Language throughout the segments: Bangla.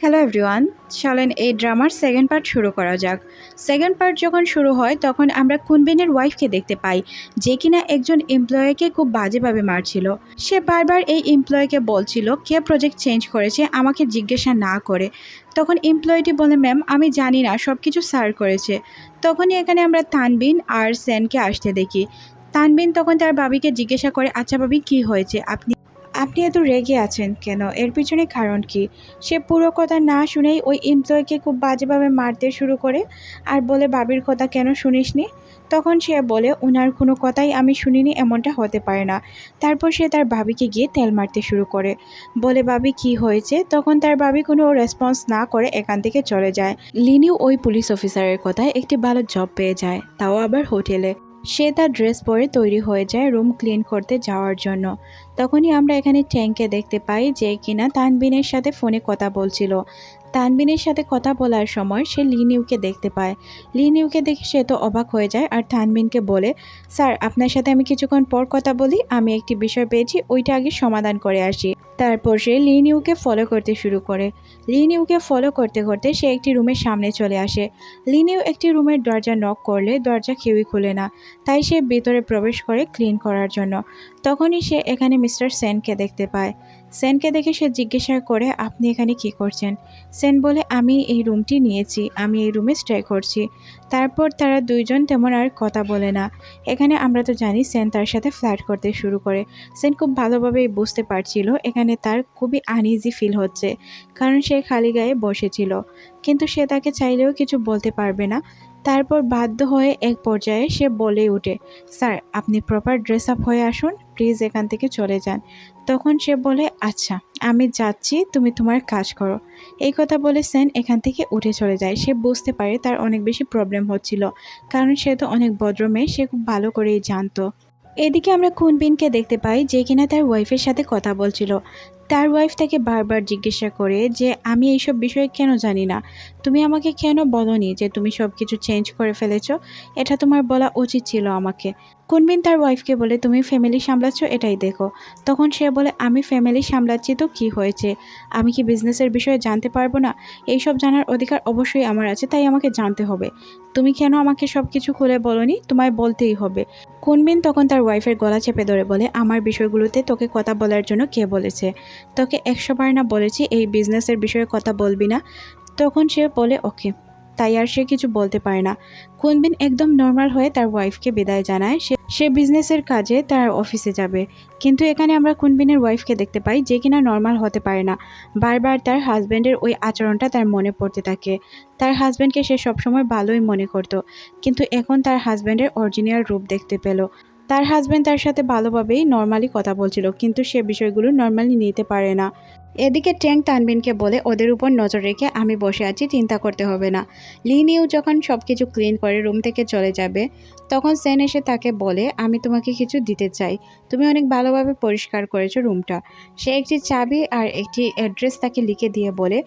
হ্যালো এভরিওয়ান চলেন এই ড্রামার সেকেন্ড পার্ট শুরু করা যাক। সেকেন্ড পার্ট যখন শুরু হয়, তখন আমরা কুনবিনের ওয়াইফকে দেখতে পাই, যে কিনা একজন এমপ্লয়িকে খুব বাজেভাবে মারছিল। সে বারবার এই এমপ্লয়িকে বলছিল, কে প্রজেক্ট চেঞ্জ করেছে? আমাকে জিজ্ঞাসা না করে। তখন এমপ্লয়িটি বলে ম্যাম আমি জানি না সব কিছু সার করেছে। তখনই এখানে আমরা তানবিন আর সেনকে আসতে দেখি। তানবিন তখন তার বাবিকে জিজ্ঞাসা করে আচ্ছা বাবি, কি হয়েছে? আপনি আপনি এত রেগে আছেন কেন? এর পিছনে কারণ কি? সে পুরো কথা না শুনেই ওই এমপ্লয়কে খুব বাজেভাবে মারতে শুরু করে আর বলে, বাবির কথা কেন শুনিসনি? তখন সে বলে ওনার কোনো কথাই আমি শুনিনি, এমনটা হতে পারে না। তারপর সে তার ভাবিকে গিয়ে তেল মারতে শুরু করে। বলে, বাবি, কি হয়েছে? তখন তার বাবি কোনো রেসপন্স না করে এখান থেকে চলে যায়। লিনিও ওই পুলিশ অফিসারের কথায় একটি ভালো জব পেয়ে যায়, তাও আবার হোটেলে সে তার ড্রেস পরে তৈরি হয়ে যায় রুম ক্লিন করতে যাওয়ার জন্য। তখনই আমরা এখানে ট্যাঙ্কে দেখতে পাই যে কিনা তানবিনের সাথে ফোনে কথা বলছিল। তানবিনের সাথে কথা বলার সময় সে লিনিউকে দেখতে পায়। লিনিউকে দেখে সে তো অবাক হয়ে যায় আর তানবিনকে বলে, স্যার, আপনার সাথে আমি কিছুক্ষণ পর কথা বলি, আমি একটি বিষয় পেয়েছি, ওইটা আগে সমাধান করে আসি। তারপর সে লিনিউকে ফলো করতে শুরু করে। লিনিউকে ফলো করতে করতে সে একটি রুমের সামনে চলে আসে। লিনিউ একটি রুমের দরজা নক করলে দরজা কেউই খুলে না। তাই সে ভেতরে প্রবেশ করে ক্লিন করার জন্য। তখনই সে এখানে মিস্টার সেনকে দেখতে পায়। সেনকে দেখে সে জিজ্ঞাসা করে, আপনি এখানে কি করছেন? সেন বলে, আমি এই রুমটি নিয়েছি, আমি এই রুমে স্টে করছি। তারপর তারা দুইজন তেমন আর কথা বলে না। এখানে আমরা তো জানি সেন তার সাথে ফ্ল্যাট করতে শুরু করে। সেন খুব ভালোভাবেই বুঝতে পারছিল, এখানে তার খুবই আনইজি ফিল হচ্ছে, কারণ সে খালি গায়ে বসেছিল। কিন্তু সে তাকে চাইলেও কিছু বলতে পারবে না। তারপর বাধ্য হয়ে এক পর্যায়ে সে বলে ওঠে স্যার, আপনি প্রপার ড্রেস আপ হয়ে আসুন প্লিজ এখান থেকে চলে যান। তখন সে বলে আচ্ছা আমি যাচ্ছি, তুমি তোমার কাজ করো। এই কথা বলে সেন এখান থেকে উঠে চলে যায়। সে বুঝতে পারে তার অনেক বেশি প্রবলেম হচ্ছিল, কারণ সে তো অনেক ভদ্র মেয়ে, সে খুব ভালো করেই জানতো। এদিকে আমরা কুনবিনকে দেখতে পাই, যে কিনা তার ওয়াইফের সাথে কথা বলছিল। তার ওয়াইফ তাকে বারবার জিজ্ঞাসা করে যে, আমি এইসব বিষয়ে কেন জানি না? তুমি আমাকে কেন বলনি যে তুমি সব কিছু চেঞ্জ করে ফেলেছো? এটা তোমার বলা উচিত ছিল আমাকে। কুনবিন তার ওয়াইফকে বলে, তুমি ফ্যামিলি সামলাচ্ছ, এটাই দেখো। তখন সে বলে, আমি ফ্যামিলি সামলাচ্ছি তো কি হয়েছে? আমি কি বিজনেসের বিষয়ে জানতে পারব না? এইসব জানার অধিকার অবশ্যই আমার আছে, তাই আমাকে জানতে হবে। তুমি কেন আমাকে সব কিছু খুলে বলনি? তোমায় বলতেই হবে। কুনবিন তখন তার ওয়াইফের গলা চেপে ধরে বলে, আমার বিষয়গুলোতে তোকে কথা বলার জন্য কে বলেছে? তোকে একশো বার না বলেছি, এই বিজনেসের বিষয়ে কথা বলবি না? তখন সে বলে, ওকে। তাই আর সে কিছু বলতে পারে না। কুনবিন একদম নর্মাল হয়ে তার ওয়াইফকে বিদায় জানায়। সে সে বিজনেসের কাজে তার অফিসে যাবে। কিন্তু এখানে আমরা কুনবিনের ওয়াইফকে দেখতে পাই যে কিনা নর্মাল হতে পারে না। বারবার তার হাজব্যান্ডের ওই আচরণটা তার মনে পড়তে থাকে। তার হাজব্যান্ডকে সে সবসময় ভালোই মনে করত। কিন্তু এখন তার হাজব্যান্ডের অরিজিনাল রূপ দেখতে পেল। তার হাজব্যান্ড তার সাথে ভালোভাবেই নর্মালি কথা বলছিল, কিন্তু সে বিষয়গুলো নর্মালি নিতে পারে না। এদিকে ট্যাং তানবিনকে বলে, ওদের উপর নজর রেখে আমি বসে আছি, চিন্তা করতে হবে না। লিনিউ যখন সব কিছু ক্লিন করে রুম থেকে চলে যাবে, তখন সেন এসে তাকে বলে, আমি তোমাকে কিছু দিতে চাই। তুমি অনেক ভালোভাবে পরিষ্কার করেছ রুমটা সে একটি চাবি আর একটি অ্যাড্রেস তাকে লিখে দিয়ে বলে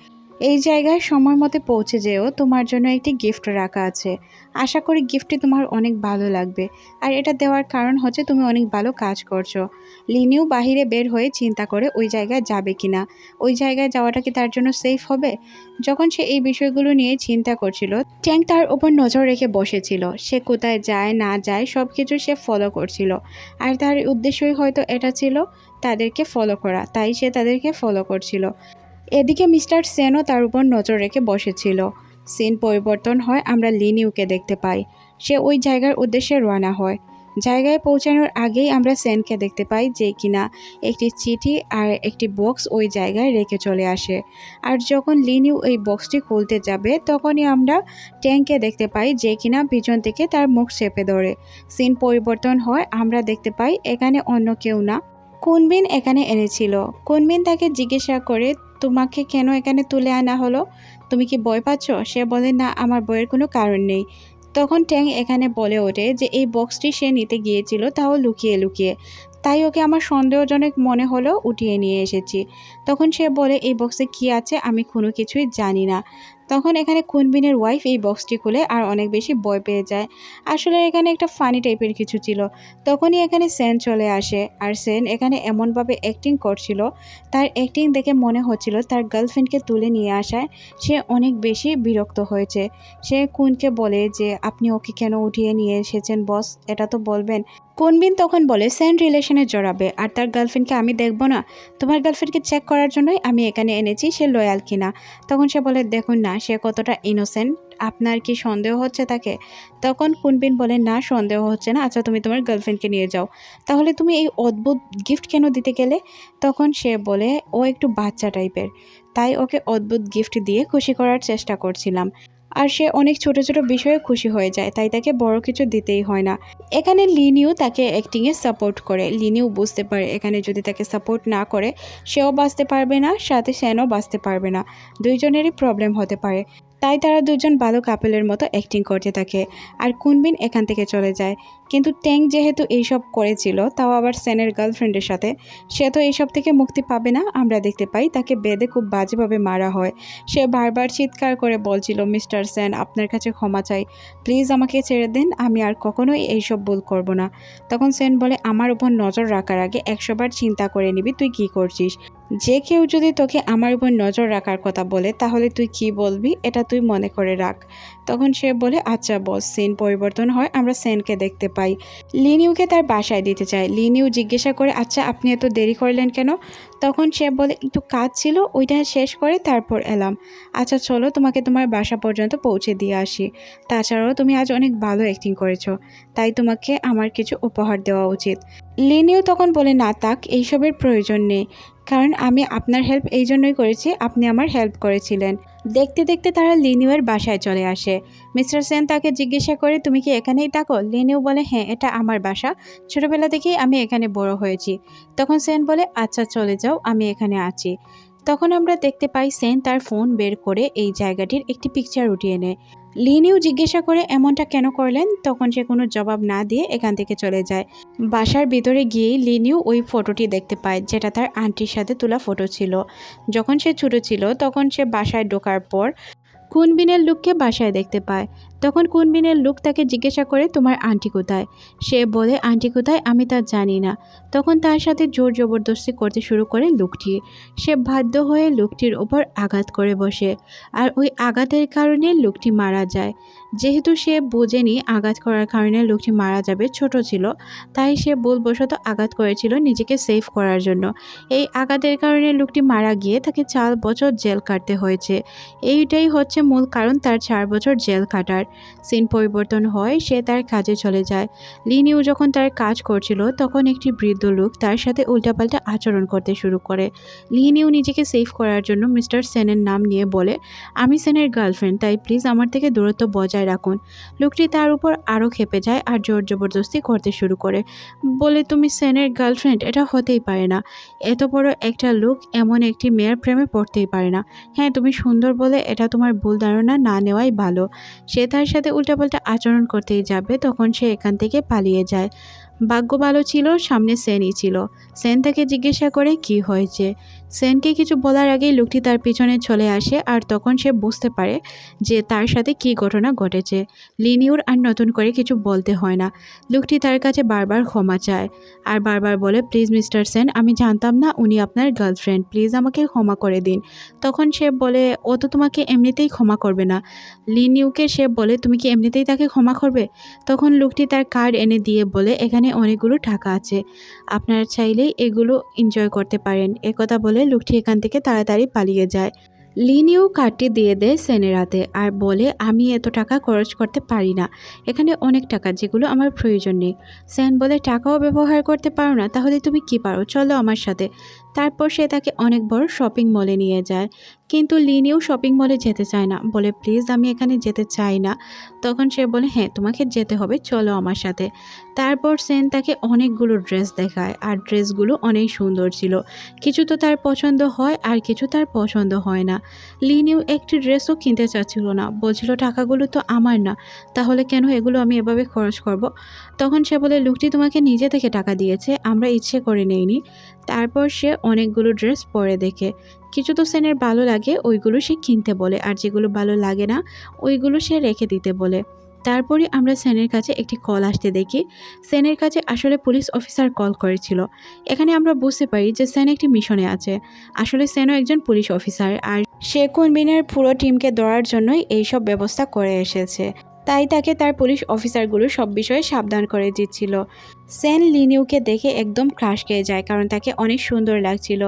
এই জায়গায় সময় মতো পৌঁছে যেও। তোমার জন্য একটি গিফট রাখা আছে। আশা করি গিফটটি তোমার অনেক ভালো লাগবে। আর এটা দেওয়ার কারণ হচ্ছে তুমি অনেক ভালো কাজ করছ। লিনিও বাহিরে বের হয়ে চিন্তা করে ওই জায়গায় যাবে কি না ওই জায়গায় যাওয়াটা কি তার জন্য সেফ হবে? যখন সে এই বিষয়গুলো নিয়ে চিন্তা করছিল, ট্যাঙ্ক তার উপর নজর রেখে বসেছিল। সে কোথায় যায়, না যায় সব কিছু সে ফলো করছিল। আর তার উদ্দেশ্যই হয়তো এটা ছিল তাদেরকে ফলো করা। তাই সে তাদেরকে ফলো করছিল। এদিকে মিস্টার সেনও তার উপর নজর রেখে বসেছিল। সিন পরিবর্তন হয়, আমরা লিনিউকে দেখতে পাই। সে ওই জায়গার উদ্দেশ্যে রওনা হয়। জায়গায় পৌঁছানোর আগেই আমরা সেনকে দেখতে পাই যে কিনা একটি চিঠি আর একটি বক্স ওই জায়গায় রেখে চলে আসে। আর যখন লিনিউ এই বক্সটি খুলতে যাবে, তখনই আমরা ট্যাঙ্কে দেখতে পাই যে কিনা পিছন থেকে তার মুখ চেপে ধরে। সিন পরিবর্তন হয়, আমরা দেখতে পাই এখানে অন্য কেউ না। কুনবিন এখানে এনেছিল। কুনবিন তাকে জিজ্ঞাসা করে তোমাকে কেন এখানে তুলে আনা হলো? তুমি কি বই পাচ্ছ? সে বলে, না, আমার বইয়ের কোনো কারণ নেই। তখন ট্যাং এখানে বলে ওঠে যে, এই বক্সটি সে নিতে গিয়েছিল, তাও লুকিয়ে লুকিয়ে। তাই ওকে আমার সন্দেহজনক মনে হলো, উঠিয়ে নিয়ে এসেছি। তখন সে বলে, এই বক্সে কি আছে? আমি কোনো কিছুই জানি না। তখন এখানে কুনবিনের ওয়াইফ এই বক্সটি খুলে আর অনেক বেশি ভয় পেয়ে যায়। আসলে এখানে একটা ফানি টাইপের কিছু ছিল। তখনই এখানে সেন চলে আসে আর সেন এখানে এমনভাবে অ্যাক্টিং করছিল। তার অ্যাক্টিং দেখে মনে হচ্ছিল তার গার্লফ্রেন্ডকে তুলে নিয়ে আসায় সে অনেক বেশি বিরক্ত হয়েছে। সে কুনকে বলে যে, আপনি ওকে কেন উঠিয়ে নিয়ে এসেছেন বস এটা তো বলবেন। কুনবিন তখন বলে, সেন রিলেশনে জড়াবে আর তার গার্লফ্রেন্ডকে আমি দেখব না। তোমার গার্লফ্রেন্ডকে চেক করার জন্যই আমি এখানে এনেছি, সে লয়াল কিনা? তখন সে বলে, দেখুন না সে কতটা ইনোসেন্ট আপনার কি সন্দেহ হচ্ছে তাকে? তখন কুনবিন বলে, না, সন্দেহ হচ্ছে না। আচ্ছা তুমি তোমার গার্লফ্রেন্ডকে নিয়ে যাও। তাহলে তুমি এই অদ্ভুত গিফট কেন দিতে গেলে? তখন সে বলে, ও একটু বাচ্চা টাইপের তাই ওকে অদ্ভুত গিফট দিয়ে খুশি করার চেষ্টা করছিলাম। আর সে অনেক ছোট ছোট বিষয়ে খুশি হয়ে যায়, তাই তাকে বড় কিছু দিতেই হয় না। এখানে লিনিও তাকে অ্যাক্টিংয়ে সাপোর্ট করে। লিনিও বুঝতে পারে, এখানে যদি তাকে সাপোর্ট না করে, সেও বাঁচতে পারবে না, সাথে সেনও বাঁচতে পারবে না। দুইজনেরই প্রবলেম হতে পারে। তাই তারা দুজন ভালো কাপেলের মতো অ্যাক্টিং করতে থাকে। আর কুনবিন এখান থেকে চলে যায়। কিন্তু ট্যাং যেহেতু এইসব করেছিল, তাও আবার সেনের গার্লফ্রেন্ডের সাথে। সে তো এইসব থেকে মুক্তি পাবে না, আমরা দেখতে পাই তাকে বেদে খুব বাজেভাবে মারা হয়। সে বারবার চিৎকার করে বলছিল, মিস্টার সেন, আপনার কাছে ক্ষমা চাই। প্লিজ আমাকে ছেড়ে দিন, আমি আর কখনোই এইসব ভুল করব না। তখন সেন বলে, আমার উপর নজর রাখার আগে একশোবার চিন্তা করে নিবি তুই কি করছিস। যে কেউ যদি তোকে আমার উপর নজর রাখার কথা বলে, তাহলে তুই কি বলবি? এটা তুই মনে করে রাখ। তখন সে বলে আচ্ছা বস, সিন পরিবর্তন হয়, আমরা সেনকে দেখতে পাই। লিনিউকে তার বাসায় দিতে চায়। লিনিউ জিজ্ঞাসা করে আচ্ছা আপনি এত দেরি করলেন কেন? তখন সে বলে, একটু কাজ ছিল, ওইটা শেষ করে তারপর এলাম। আচ্ছা চলো, তোমাকে তোমার বাসা পর্যন্ত পৌঁছে দিয়ে আসি। তাছাড়াও, তুমি আজ অনেক ভালো অ্যাক্টিং করেছ, তাই তোমাকে আমার কিছু উপহার দেওয়া উচিত। লিনিউ তখন বলে, না তাক এইসবের প্রয়োজন নেই। কারণ আমি আপনার হেল্প এই জন্যই করেছি, আপনি আমার হেল্প করেছিলেন। দেখতে দেখতে তারা লিনিউয়ের বাসায় চলে আসে। মিস্টার সেন তাকে জিজ্ঞাসা করে, তুমি কি এখানেই থাকো? লিনিউ বলে হ্যাঁ এটা আমার বাসা। ছোটোবেলা থেকেই আমি এখানে বড় হয়েছি। তখন সেন বলে আচ্ছা চলে যাও, আমি এখানে আছি। তখন আমরা দেখতে পাই সেন তার ফোন বের করে এই জায়গাটির একটি পিকচার উঠিয়ে নেয়। লিনিউ জিজ্ঞাসা করে, এমনটা কেন করলেন? তখন সে কোনো জবাব না দিয়ে এখান থেকে চলে যায়। বাসার ভিতরে গিয়েই লিনিউ ওই ফটোটি দেখতে পায়, যেটা তার আন্টির সাথে তোলা ফটো ছিল। যখন সে ছোটো ছিল, তখন সে বাসায় ঢোকার পর কুনবিনের লোককে বাসায় দেখতে পায়। তখন কুনবিনের লোক তাকে জিজ্ঞাসা করে, তোমার আন্টি কোথায়? সে বলে, আন্টি কোথায়? আমি তা জানি না। তখন তার সাথে জোর জবরদস্তি করতে শুরু করে লোকটি। সে বাধ্য হয়ে লোকটির ওপর আঘাত করে বসে। আর ওই আঘাতের কারণে লোকটি মারা যায়। যেহেতু সে বোঝেনি আঘাত করার কারণে লোকটি মারা যাবে, ছোট ছিল, তাই সে ভুলবশত আঘাত করেছিল নিজেকে সেভ করার জন্য। এই আঘাতের কারণে লোকটি মারা গিয়ে তাকে চার বছর জেল কাটতে হয়েছে। এইটাই হচ্ছে মূল কারণ তার চার বছর জেল কাটার। সিন পরিবর্তন হয়, সে তার কাজে চলে যায়। লিনিউ যখন তার কাজ করছিল, তখন একটি বৃদ্ধ লোক তার সাথে উল্টাপাল্টা আচরণ করতে শুরু করে। লিনিউ নিজেকে সেভ করার জন্য মিস্টার সেনের নাম নিয়ে বলে, আমি সেনের গার্লফ্রেন্ড তাই প্লিজ আমার থেকে দূরত্ব বজায় রাখুন। লোকটি তার উপর আরও খেপে যায় আর জোর জবরদস্তি করতে শুরু করে। বলে, তুমি সেনের গার্লফ্রেন্ড, এটা হতেই পারে না। এত বড় একটা লোক এমন একটি মেয়ের প্রেমে পড়তেই পারে না। হ্যাঁ তুমি সুন্দর বলে এটা তোমার ভুল ধারণা না নেওয়াই ভালো। সে তার সাথে উল্টাপাল্টা আচরণ করতেই যাবে, তখন সে এখান থেকে পালিয়ে যায়। ভাগ্য ভালো ছিল, সামনে সেনই ছিল। সেন তাকে জিজ্ঞাসা করে, কি হয়েছে? সেনকে কিছু বলার আগেই লোকটি তার পিছনে চলে আসে আর তখন সে বুঝতে পারে যে তার সাথে কী ঘটনা ঘটেছে। লিনিউর আর নতুন করে কিছু বলতে হয় না। লোকটি তার কাছে বারবার ক্ষমা চায় আর বারবার বলে, প্লিজ মিস্টার সেন আমি জানতাম না উনি আপনার গার্লফ্রেন্ড। প্লিজ আমাকে ক্ষমা করে দিন। তখন সে বলে, ও তো তোমাকে এমনিতেই ক্ষমা করবে না। লিনিউকে সে বলে, তুমি কি এমনিতেই তাকে ক্ষমা করবে? তখন লোকটি তার কার্ড এনে দিয়ে বলে, এখানে অনেকগুলো টাকা আছে। আপনারা চাইলেই এগুলো এনজয় করতে পারেন। একথা বলে লোকটি এখান থেকে তাড়াতাড়ি পালিয়ে যায়। লিনিও কার্ডটি দিয়ে দেয় সেনের হাতে আর বলে, আমি এত টাকা খরচ করতে পারি না। এখানে অনেক টাকা, যেগুলো আমার প্রয়োজন নেই। সেন বলে, টাকাও ব্যবহার করতে পারো না, তাহলে তুমি কি পারো? চলো আমার সাথে। তারপর সে তাকে অনেক বড় শপিং মলে নিয়ে যায়। কিন্তু লিনিও শপিং মলে যেতে চায় না। বলে, প্লিজ, আমি এখানে যেতে চাই না। তখন সে বলে হ্যাঁ তোমাকে যেতে হবে, চলো আমার সাথে। তারপর সেন তাকে অনেকগুলো ড্রেস দেখায়। আর ড্রেসগুলো অনেক সুন্দর ছিল। কিছু তো তার পছন্দ হয়, আর কিছু তার পছন্দ হয় না। লিনিউ একটি ড্রেসও কিনতে চাচ্ছিল না। বলছিল, টাকাগুলো তো আমার না, তাহলে কেন এগুলো আমি এভাবে খরচ করব? তখন সে বলে, লোকটি তোমাকে নিজে থেকে টাকা দিয়েছে, আমরা ইচ্ছে করে নেইনি। তারপর সে অনেকগুলো ড্রেস পরে দেখে। কিছু তো সেনের ভালো লাগে, ওইগুলো সে কিনতে বলে, আর যেগুলো ভালো লাগে না, ওইগুলো সে রেখে দিতে বলে। তারপরে আমরা সেনের কাছে একটি কল আসতে দেখি। সেনের কাছে আসলে পুলিশ অফিসার কল করেছিল। এখানে আমরা বুঝতে পারি যে সেন একটি মিশনে আছে। আসলে সেনও একজন পুলিশ অফিসার আর সে কুনবিনের পুরো টিমকে ধরার জন্যই এইসব ব্যবস্থা করে এসেছে। তাই তাকে তার পুলিশ অফিসারগুলো সব বিষয়ে সাবধান করে দিচ্ছিল। সেন লিনিউকে দেখে একদম ক্রাশ খেয়ে যায়, কারণ তাকে অনেক সুন্দর লাগছিল।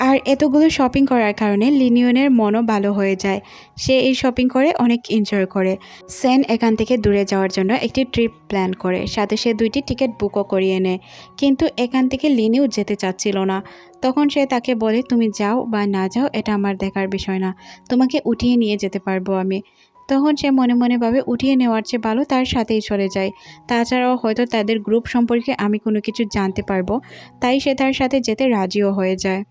আর এতগুলো শপিং করার কারণে লিনিয়নের মনও ভালো হয়ে যায়। সে এই শপিং করে, অনেক এনজয় করে। সেন এখান থেকে দূরে যাওয়ার জন্য একটি ট্রিপ প্ল্যান করে, সাথে সে দুইটি টিকিট বুকও করিয়ে নেয়। কিন্তু এখান থেকে লিনিউ যেতে চাচ্ছিল না। তখন সে তাকে বলে, তুমি যাও বা না যাও, এটা আমার দেখার বিষয় না। তোমাকে উঠিয়ে নিয়ে যেতে পারব আমি। তখন সে মনে মনে ভাবে উঠিয়ে নেওয়ার চেয়ে ভালো তার সাথেই চলে যায়। তাছাড়াও হয়তো তাদের গ্রুপ সম্পর্কে আমি কোনো কিছু জানতে পারব, তাই সে তার সাথে যেতে রাজিও হয়ে যায়।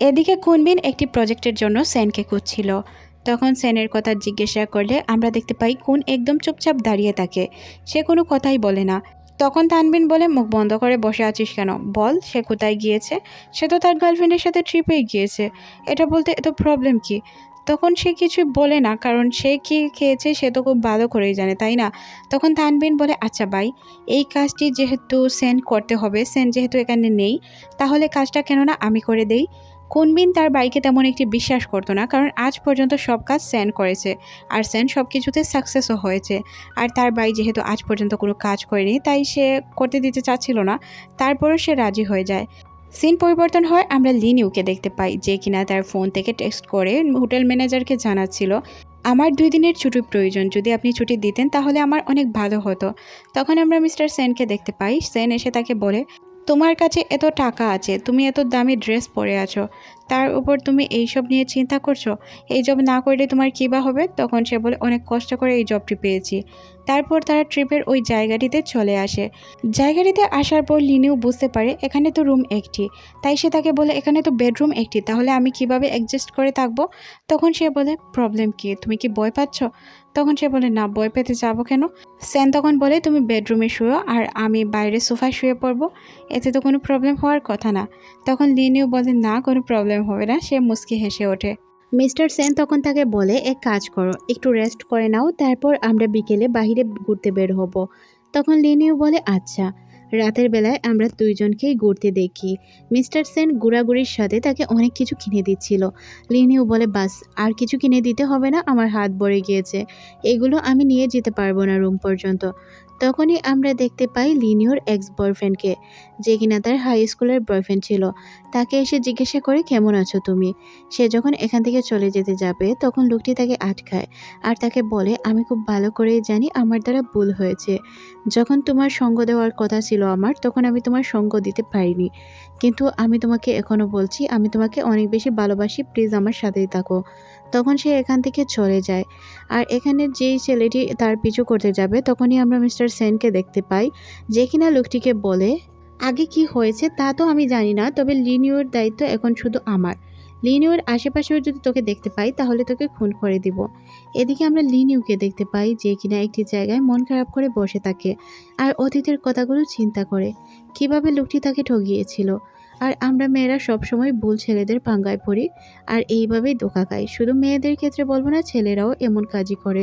এদিকে কুনবিন একটি প্রজেক্টের জন্য সেনকে খুঁজছিল। তখন সেনের কথা জিজ্ঞাসা করলে আমরা দেখতে পাই কুন একদম চুপচাপ দাঁড়িয়ে থাকে। সে কোনো কথাই বলে না। তখন তানবিন বলে, মুখ বন্ধ করে বসে আছিস কেন? বল, সে কোথায় গিয়েছে? সে তো তার গার্লফ্রেন্ডের সাথে ট্রিপেই গিয়েছে। এটা বলতে এত প্রবলেম কি? তখন সে কিছু বলে না, কারণ সে কি খেয়েছে সে তো খুব ভালো করেই জানে, তাই না? তখন তানবিন বলে আচ্ছা ভাই, এই কাজটি যেহেতু সেন্ড করতে হবে সেন যেহেতু এখানে নেই, তাহলে কাজটা কেন না আমি করে দেই? কুনবিন তার বাইকে তেমন একটি বিশ্বাস করতো না, কারণ আজ পর্যন্ত সব কাজ সেন করেছে, আর সেন সব কিছুতে সাকসেসও হয়েছে। আর তার বাই যেহেতু আজ পর্যন্ত কোনো কাজ করেনি, তাই সে করতে দিতে চাচ্ছিল না, তারপরও সে রাজি হয়ে যায়। সিন পরিবর্তন হয়, আমরা লিনিউকে দেখতে পাই, যে কিনা তার ফোন থেকে টেক্সট করে হোটেল ম্যানেজারকে জানাচ্ছিল, আমার দুই দিনের ছুটির প্রয়োজন, যদি আপনি ছুটি দিতেন তাহলে আমার অনেক ভালো হতো। তখন আমরা মিস্টার সেনকে দেখতে পাই, সেন এসে তাকে বলে তোমার কাছে এত টাকা আছে, তুমি এত দামি ড্রেস পরে আছো, তার উপর তুমি এইসব নিয়ে চিন্তা করছ? এই জব না করলে তোমার কী বা হবে? তখন সে বলে, অনেক কষ্ট করে এই জবটি পেয়েছি। তারপর তারা ট্রিপের ওই জায়গাটিতে চলে আসে। জায়গাটিতে আসার পর লিনিও বুঝতে পারে, এখানে তো রুম একটি। তাই সে তাকে বলে, এখানে তো বেডরুম একটি, তাহলে আমি কীভাবে অ্যাডজাস্ট করে থাকব? তখন সে বলে প্রবলেম কি? তুমি কি ভয় পাচ্ছ? তখন সে বলে, না, বই পেতে যাব কেন? স্যান তখন বলে, তুমি বেডরুমে শুয়েও আর আমি বাইরে সোফায় শুয়ে পড়ব। এতে তো কোনো প্রবলেম হওয়ার কথা না। তখন লিনিও বলে, না, কোনো প্রবলেম হবে না। সে মুস্কি হেসে ওঠে। মিস্টার সেন তখন তাকে বলে, এক কাজ করো, একটু রেস্ট করে নাও, তারপর আমরা বিকেলে বাহিরে ঘুরতে বের হব। তখন লিনিও বলে আচ্ছা। রাতের বেলায় আমরা দুইজনকেই ঘুরতে দেখি। মিস্টার সেন গুড়াগুড়ির সাথে তাকে অনেক কিছু কিনে দিচ্ছিল। লিনিও বলে, বাস, আর কিছু কিনে দিতে হবে না, আমার হাত ভরে গিয়েছে। এগুলো আমি নিয়ে যেতে পারব না রুম পর্যন্ত। তখনই আমরা দেখতে পাই লিনিওর এক্স বয়ফ্রেন্ডকে যে কিনা তার হাই স্কুলের বয়ফ্রেন্ড ছিল। তাকে এসে জিজ্ঞাসা করে, কেমন আছো তুমি? সে যখন এখান থেকে চলে যেতে যাবে, তখন লোকটি তাকে আটকায় আর তাকে বলে, আমি খুব ভালো করেই জানি আমার দ্বারা ভুল হয়েছে। যখন তোমার সঙ্গ দেওয়ার কথা ছিল আমার, তখন আমি তোমার সঙ্গ দিতে পারিনি। কিন্তু আমি তোমাকে এখনও বলছি, আমি তোমাকে অনেক বেশি ভালোবাসি, প্লিজ আমার সাথেই থাকো। তখন সে এখান থেকে চলে যায়। আর এখানে যেই ছেলেটি তার পিছু করতে যাবে, তখনই আমরা মিস্টার সেনকে দেখতে পাই, যে কিনা লোকটিকে বলে, আগে কি হয়েছে তা তো আমি জানি না, তবে লিনিওর দায়িত্ব এখন শুধু আমার। লিনিওর আশেপাশেও যদি তোকে দেখতে পাই, তাহলে তোকে খুন করে দিব। এদিকে আমরা লিনিউকে দেখতে পাই, যে কিনা একটি জায়গায় মন খারাপ করে বসে থাকে, আর অতীতের কথাগুলো চিন্তা করে। কীভাবে লোকটি তাকে ঠগিয়েছিল? আর আমরা মেয়েরা সবসময় ভুল ছেলেদের পাঙ্গায় পড়ি আর এইভাবেই দোকা খাই। শুধু মেয়েদের ক্ষেত্রে বলব না, ছেলেরাও এমন কাজই করে।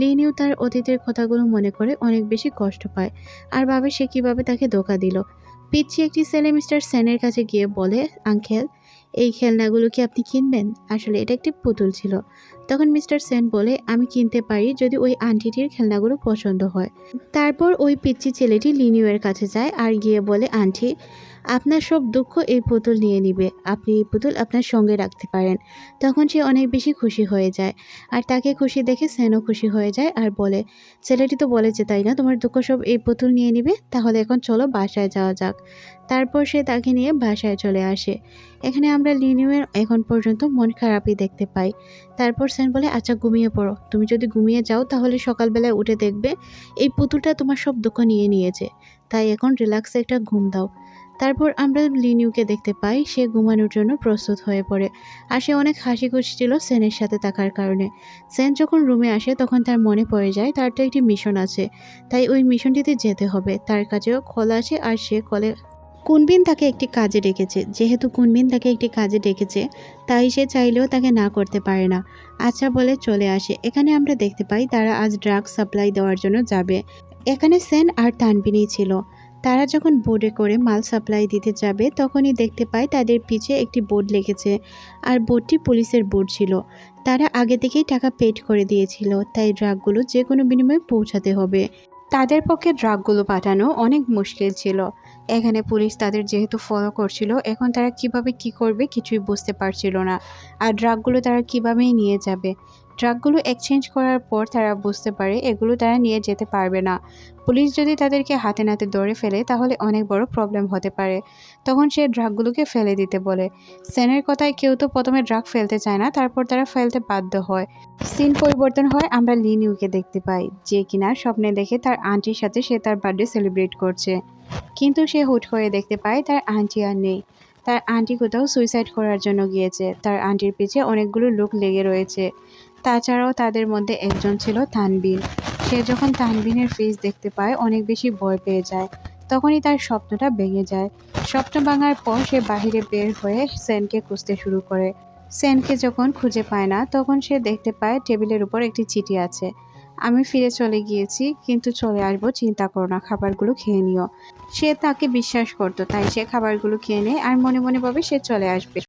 লিনিউ তার অতীতের কথাগুলো মনে করে অনেক বেশি কষ্ট পায় আর ভাবে সে কীভাবে তাকে ধোকা দিল। পিচ্ছি একটি ছেলে মিস্টার সেনের কাছে গিয়ে বলে, আঙ্কেল, এই খেলনাগুলো কি আপনি কিনবেন? আসলে এটা একটি পুতুল ছিল। তখন মিস্টার সেন বলে, আমি কিনতে পারি যদি ওই আন্টিটির খেলনাগুলো পছন্দ হয়। তারপর ওই পিচ্ছি ছেলেটি লিনিউয়ের কাছে যায় আর গিয়ে বলে, আন্টি আপনার সব দুঃখ এই পুতুল নিয়ে নিবে। আপনি এই পুতুল আপনার সঙ্গে রাখতে পারেন। তখন সে অনেক বেশি খুশি হয়ে যায়। আর তাকে খুশি দেখে সেনও খুশি হয়ে যায় আর বলে, ছেলেটি তো বলেছে তাই না? তোমার দুঃখ সব এই পুতুল নিয়ে নিবে? তাহলে এখন চলো বাসায় যাওয়া যাক। তারপর সে তাকে নিয়ে বাসায় চলে আসে। এখানে আমরা লিনিউয়ের এখন পর্যন্ত মন খারাপই দেখতে পাই। তারপর সেন বলে আচ্ছা ঘুমিয়ে পড়ো। তুমি যদি ঘুমিয়ে যাও তাহলে সকালবেলায় উঠে দেখবে, এই পুতুলটা তোমার সব দুঃখ নিয়ে নিয়েছে। তাই এখন রিল্যাক্সে একটা ঘুম দাও। তারপর আমরা লিনিউকে দেখতে পাই, সে ঘুমানোর জন্য প্রস্তুত হয়ে পড়ে আর সে অনেক হাসি খুশি ছিল সেনের সাথে থাকার কারণে। সেন যখন রুমে আসে, তখন তার মনে পড়ে যায়, তার তো একটি মিশন আছে, তাই ওই মিশনটিতে যেতে হবে। তার কাছেও কল আছে আর সে কলে কুনবিন তাকে একটি কাজে ডেকেছে। যেহেতু কুনবিন তাকে একটি কাজে ডেকেছে, তাই সে চাইলেও তাকে না করতে পারে না। আচ্ছা বলে চলে আসে। এখানে আমরা দেখতে পাই, তারা আজ ড্রাগ সাপ্লাই দেওয়ার জন্য যাবে। এখানে সেন আর তানবিনই ছিল। তারা যখন বোর্ডে করে মাল সাপ্লাই দিতে যাবে, তখনই দেখতে পায় তাদের পিছে একটি বোর্ড লেগেছে। আর বোর্ডটি পুলিশের বোর্ড ছিল। তারা আগে থেকেই টাকা পেড করে দিয়েছিল, তাই ড্রাগগুলো যে কোনো বিনিময়ে পৌঁছাতে হবে। তাদের পক্ষে ড্রাগগুলো পাঠানো অনেক মুশকিল ছিল। এখানে পুলিশ তাদের যেহেতু ফলো করছিল, এখন তারা কীভাবে কি করবে কিছুই বুঝতে পারছিল না। আর ড্রাগগুলো তারা কিভাবেই নিয়ে যাবে? ড্রাগগুলো এক্সচেঞ্জ করার পর তারা বুঝতে পারে এগুলো তারা নিয়ে যেতে পারবে না। পুলিশ যদি তাদেরকে হাতে নাতে ধরে ফেলে, তাহলে অনেক বড় প্রবলেম হতে পারে। তখন সে ড্রাগগুলোকে ফেলে দিতে বলে। সেনের কথায় কেউ তো প্রথমে ড্রাগ ফেলতে চায় না, তারপর তারা ফেলতে বাধ্য হয়। সিন পরিবর্তন হয়, আমরা লিনিউকে দেখতে পাই, যে কিনা স্বপ্নে দেখে তার আন্টির সাথে সে তার বার্থডে সেলিব্রেট করছে। কিন্তু সে হুট করে দেখতে পায় তার আন্টি আর নেই। তার আন্টি কোথাও সুইসাইড করার জন্য গিয়েছে। তার আন্টির পিছে অনেকগুলো লোক লেগে রয়েছে। তাছাড়াও তাদের মধ্যে একজন ছিল তানবিন সে যখন তানবিনের ফেস দেখতে পায়, অনেক বেশি ভয় পেয়ে যায়। তখনই তার স্বপ্নটা ভেঙে যায়। স্বপ্ন ভাঙার পর সে বাহিরে বের হয়ে সেনকে খুঁজতে শুরু করে। সেনকে যখন খুঁজে পায় না, তখন সে দেখতে পায় টেবিলের উপর একটি চিঠি আছে। আমি ফিরে চলে গিয়েছি, কিন্তু চলে আসব, চিন্তা করো না, খাবারগুলো খেয়ে নিও। সে তাকে বিশ্বাস করতো, তাই সে খাবারগুলো খেয়ে নেয় আর মনে মনে ভাবে সে চলে আসবে।